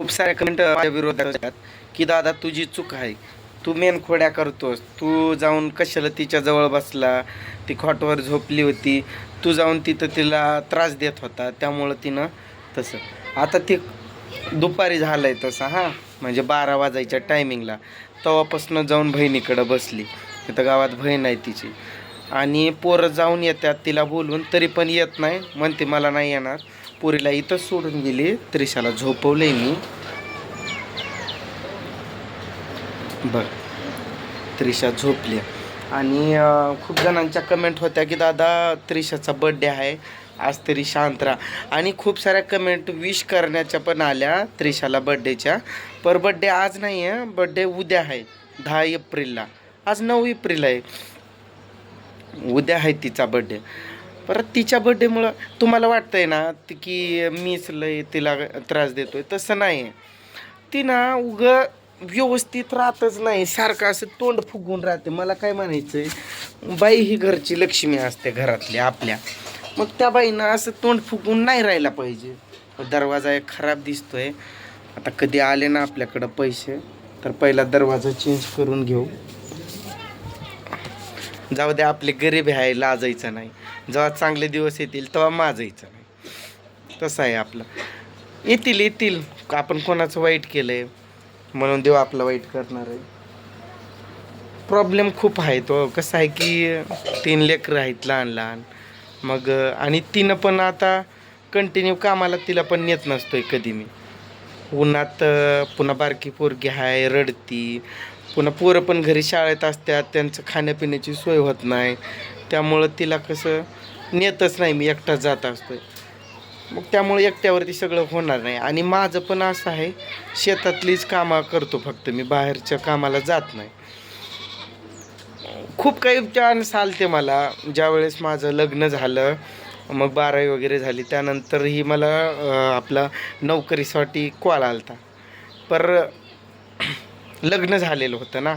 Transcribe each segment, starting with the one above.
खूप साऱ्या कमेंट माझ्या विरोधात असतात की दादा तुझी चूक आहे. तू मेन खोड्या करतोस. तू जाऊन कशाला तिच्या जवळ बसला? ती खॉटवर झोपली होती. तू जाऊन तिथं तिला त्रास देत होता. त्यामुळं तिनं तसं. आता ते दुपारी झालं आहे तसं हां. म्हणजे बारा वाजायच्या टायमिंगला तेव्हापासून जाऊन बहिणीकडं बसली. तिथं गावात बहीण आहे तिची. आणि पोरं जाऊन येतात तिला बोलून. तरी पण येत नाही. म्हणते मला नाही येणार. पुरीला इथंच सोडून गेली. त्रिशाला झोपवलंय मी. बघ त्रिशा झोपली. आणि खूप जणांच्या कमेंट होत्या की दादा त्रिशाचा बड्डे आहे. आज तरी शांत राहा. आणि खूप साऱ्या कमेंट विश करण्याच्या पण आल्या त्रिशाला बड्डेच्या पर बड्डे आज नाही आहे बड्डे उद्या आहे दहा एप्रिलला. आज नऊ एप्रिल आहे. उद्या आहे तिचा बड्डे परत तिच्या बड्डेमुळं तुम्हाला वाटतंय ना की मीच लय तिला त्रास देतोय. तसं नाही. आहे ती ना उग व्यवस्थित राहतच नाही. सारखं असं तोंड फुगून राहते. मला काय म्हणायचंय बाई ही घरची लक्ष्मी असते घरातली आपल्या. मग त्या बाईनं असं तोंड फुगून नाही राहायला पाहिजे. दरवाजा एक खराब दिसतोय. आता कधी आले ना आपल्याकडं पैसे तर पहिला दरवाजा चेंज करून घेऊ. जाऊ दे आपले गरीब आहे लाजायचं नाही. जेव्हा चांगले दिवस येतील तेव्हा माजायचं नाही. तसं आहे आपलं. येतील येतील. आपण कोणाचं वाईट केलं आहे म्हणून देव आपलं वाईट करणार आहे. प्रॉब्लेम खूप आहे तो. कसं आहे की तीन लेकरं आहेत लहान लहान. मग आणि तिनं पण आता कंटिन्यू कामाला तिला पण नेत नसतोय कधी मी. उन्हात पुन्हा बारकी पोरगी आहे रडती. पुन्हा पोरं पण घरी शाळेत असतात. त्यांचं खाण्यापिण्याची सोय होत नाही. त्यामुळं तिला कसं नेतच नाही मी एकटाच जात असतोय. मग त्यामुळे एकट्यावरती सगळं होणार नाही. आणि माझं पण असं आहे शेतातलीच कामं करतो फक्त मी बाहेरच्या कामाला जात नाही. खूप काही चान्स आलते मला. ज्यावेळेस माझं लग्न झालं मग बारावी वगैरे झाली त्यानंतरही मला आपला नोकरीसाठी कॉल आलता. पर लग्न झालेलं होतं ना.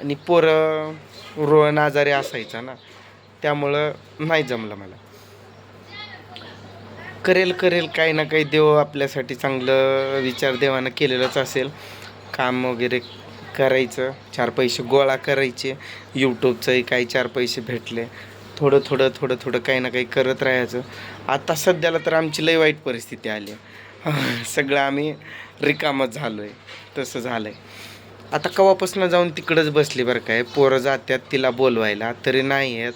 आणि पोरं रोण आजारी असायचा ना. त्यामुळं नाही जमलं मला. करेल करेल काही ना काही देव आपल्यासाठी चांगलं विचार देवानं केलेलंच असेल. काम वगैरे करायचं चार पैसे गोळा करायचे. यूट्यूबचंही काही चार पैसे भेटले. थोडं थोडं थोडं थोडं काही ना काही करत राहायचं. आता सध्याला तर आमची लई वाईट परिस्थिती आली. आहे सगळं आम्ही रिकामच झालो आहे तसं झालं आहे आता कवापासून जाऊन तिकडंच बसली बरं काय पोरं जात्यात तिला बोलवायला. तरी नाही आहेत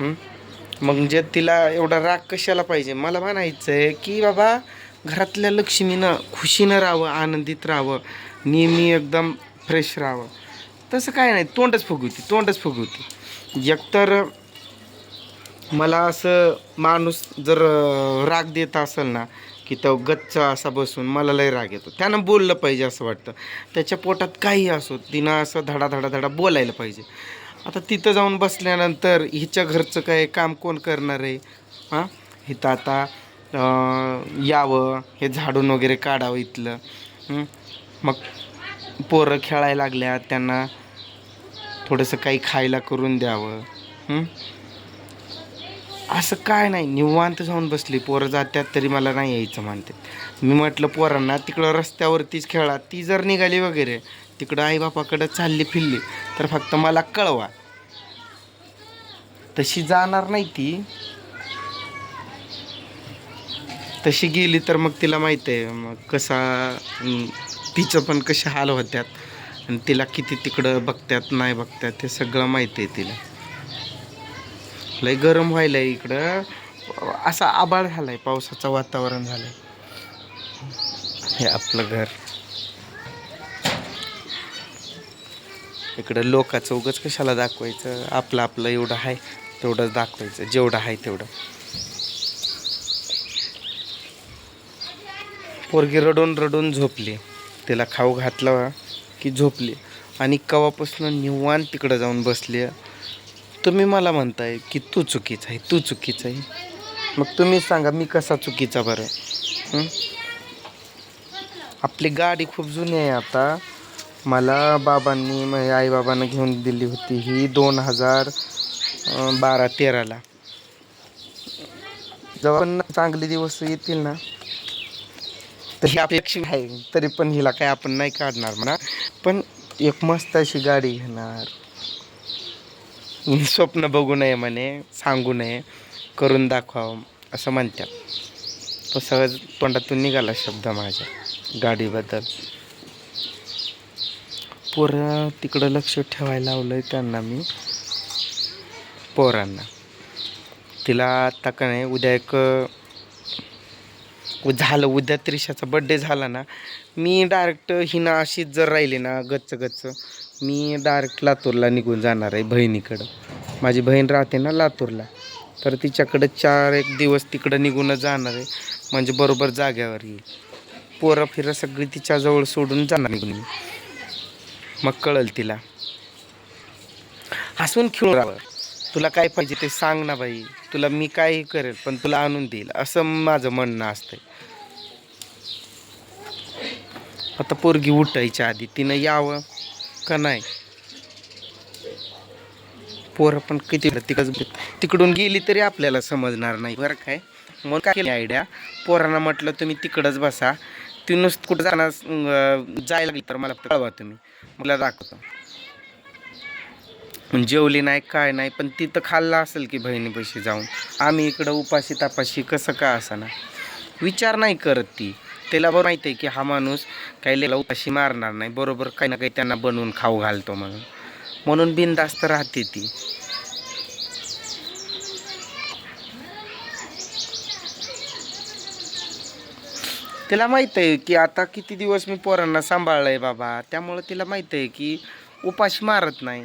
मग जे तिला एवढा राग कशाला पाहिजे? मला म्हणायचं आहे की बाबा घरातल्या लक्ष्मीनं खुशीनं राहावं आनंदित राहावं नेहमी एकदम फ्रेश राहावं. तसं काय नाही तोंडच फुगवती तोंडच फुगवती. एकतर मला असं माणूस जर राग देत असेल ना की तो गच्च असा बसून मला लय राग येतो. त्यानं बोललं पाहिजे असं वाटतं. त्याच्या पोटात काही असो तिनं असं धडा धडा धडा बोलायला पाहिजे. आता तिथं जाऊन बसल्यानंतर हिच्या घरचं काय काम कोण करणार आहे? हां? इथं आता यावं हे झाडून वगैरे काढावं इथलं. मग पोरं खेळायला लागल्या त्यांना थोडंसं काही खायला करून द्यावं. असं काय नाही निवांत जाऊन बसली. पोरं जात्यात तरी मला नाही यायचं म्हणते. मी म्हटलं पोरांना तिकडं रस्त्यावरतीच खेळा. ती जर निघाली वगैरे तिकडं आईबापाकडं चालली फिरली तर फक्त मला कळवा. तशी जाणार नाही ती. तशी गेली तर मग तिला माहीत आहे मग कसा तिचं पण कसे हाल होत्यात आणि तिला किती तिकडं बघतात नाही बघतात ते सगळं माहीत आहे तिला. लय गरम व्हायला इकडं. असा आबाळ झालाय पावसाचं वातावरण झालंय. हे आपलं घर. इकडं लोकाचं उगच कशाला दाखवायचं? आपलं आपलं एवढं आहे तेवढंच दाखवायचं. जेवढं आहे तेवढं. पोरगी रडून रडून झोपली. तिला खाऊ घातला की झोपली. आणि कवापासून निवान तिकडं जाऊन बसली. तुम्ही मला म्हणताय की तू चुकीचा आहे तू चुकीचा आहे. मग तुम्ही सांगा मी कसा चुकीचा बरं? आपली गाडी खूप जुनी आहे आता. मला बाबांनी माझ्या आईबाबांना घेऊन दिली होती ही दोन हजार बारा तेराला. जेव्हा पण चांगले दिवस येतील ना तर ही अपेक्षा आहे. तरी पण हिला काय आपण नाही काढणार म्हणा. पण एक मस्त अशी गाडी घेणार. स्वप्न बघू नये म्हणे सांगू नये करून दाखवावं असं म्हणतात. तो सहज तोंडातून निघाला शब्द माझ्या गाडीबद्दल. पोरं तिकडं लक्ष ठेवायला लावलंय त्यांना मी. पोरांना. तिला आत्ता का नाही उद्या एक झालं उद्या त्रिशाचा बड्डे झाला ना मी डायरेक्ट हिना अशीच जर राहिली ना गच्च गच्च मी डायरेक्ट लातूरला निघून जाणार आहे बहिणीकडं. माझी बहीण राहते ना लातूरला तर तिच्याकडं चार एक दिवस तिकडं निघूनच जाणार आहे म्हणजे बरोबर जाग्यावर येईल. पोरं फिरं सगळी तिच्याजवळ सोडून जाणार निघून मी मग कळल तिला. हसून खेळून राहावं तुला काय पाहिजे ते सांग ना बाई. तुला मी काही करेल पण तुला आणून देईल. असं माझं म्हणणं असतंय. आता पोरगी उठायच्या आधी तिनं यावं का नाही? पोरं पण किती तिकडच तिकडून गेली तरी आपल्याला समजणार नाही. बरं काय? मग काय केली? आयडिया? पोरांना म्हटलं तुम्ही तिकडच बसा. ती नुसतं कुठं जाणार जायला लागली तर मला कळवा तुम्ही. मला दाखवतो. जेवली नाही काय नाही पण तिथं खाल्लं असेल की बहिणीपाशी जाऊन. आम्ही इकडं उपाशी तापाशी कसं का ना विचार नाही करत ती. त्याला बरं माहिती आहे की हा माणूस काही लेला उपाशी मारणार नाही. बरोबर काही ना काही त्यांना बनवून खाऊ घालतो म्हणून. म्हणून बिनदास्त राहते ती. तिला माहीत आहे की आता किती दिवस मी पोरांना सांभाळलं आहे बाबा. त्यामुळं तिला माहीत आहे की उपाशी मारत नाही.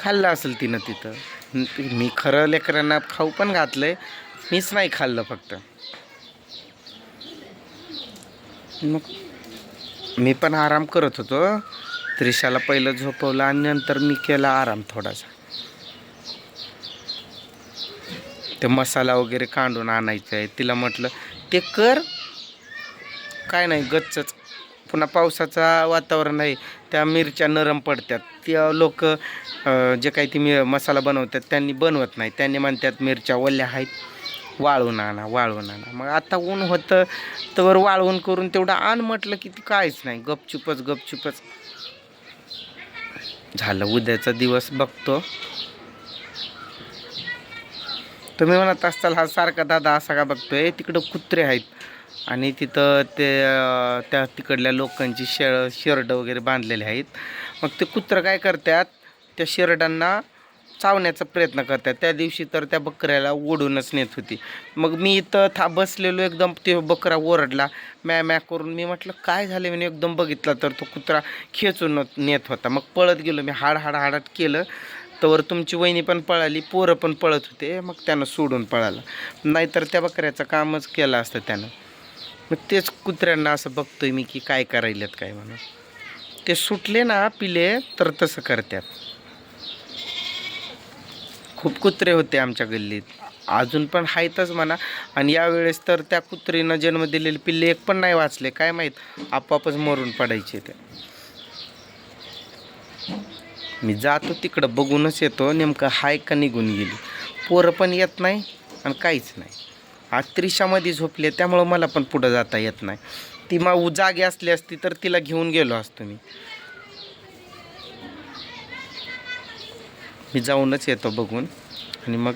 खाल्लं असेल तिनं तिथं. मी खरं लेकरांना खाऊ पण घातलं आहे मीच नाही खाल्लं फक्त. मग मी पण आराम करत होतो. त्रिशाला पहिलं झोपवलं आणि नंतर मी केला आराम थोडासा. ते मसाला वगैरे काढून आणायचं आहे तिला म्हटलं ते कर. काय नाही गच्चच. पुन्हा पावसाचा वातावरण आहे त्या मिरच्या नरम पडतात. त्या लोक जे काही ती मि मसाला बनवतात त्यांनी बनवत नाही. त्यांनी म्हणतात मिरच्या ओल्या आहेत. वाळवून आणा वाळवून आणा. मग आता ऊन होतं तर वाळवून करून तेवढं आण म्हटलं की ती काहीच नाही. गपचुपच गपचुपच. झालं उद्याचा दिवस बघतो. तुम्ही म्हणत असताल हा सारखा दादा असा का बघतोय? तिकडं कुत्रे आहेत. आणि तिथं ते त्या तिकडल्या लोकांची शेळ शेरड वगैरे बांधलेले आहेत. मग ते कुत्रं काय करतात? त्या शेरडांना चावण्याचा प्रयत्न करतात. त्या दिवशी तर त्या बकऱ्याला ओढूनच नेत होती. मग मी इथं था बसलेलो एकदम ते बकरा ओरडला. मॅ मॅ करून मी म्हटलं काय झालं? मी एकदम बघितलं तर तो कुत्रा खेचून नेत होता. मग पळत गेलो. मी हाड हाड हाडात केलं. तर तुमची वहिनी पण पळाली पोरं पण पळत होते मग त्यानं सोडून पळाला. नाहीतर त्या बकऱ्याचं कामच केलं असतं त्यानं. मग तेच कुत्र्यांना असं बघतोय मी की काय करायलेत काय म्हणून. ते सुटले ना पिले तर तसं करतात खूप कुत्रे होते आमच्या गल्लीत. अजून पण आहेतच म्हणा. आणि यावेळेस तर त्या कुत्रीनं जन्म दिलेले पिल्ले एक पण नाही वाचले. काय माहीत आपापच मरून पडायचे ते. मी जातो तिकडं बघूनच येतो. नेमकं हाय का निघून गेली? पोरं पण येत नाही आणि काहीच नाही. आज त्रिशामध्ये झोपले त्यामुळं मला पण पुढं जाता येत नाही. ती मा जागी असली असती तर तिला घेऊन गेलो असतो मी. मी जाऊनच येतो बघून. आणि मग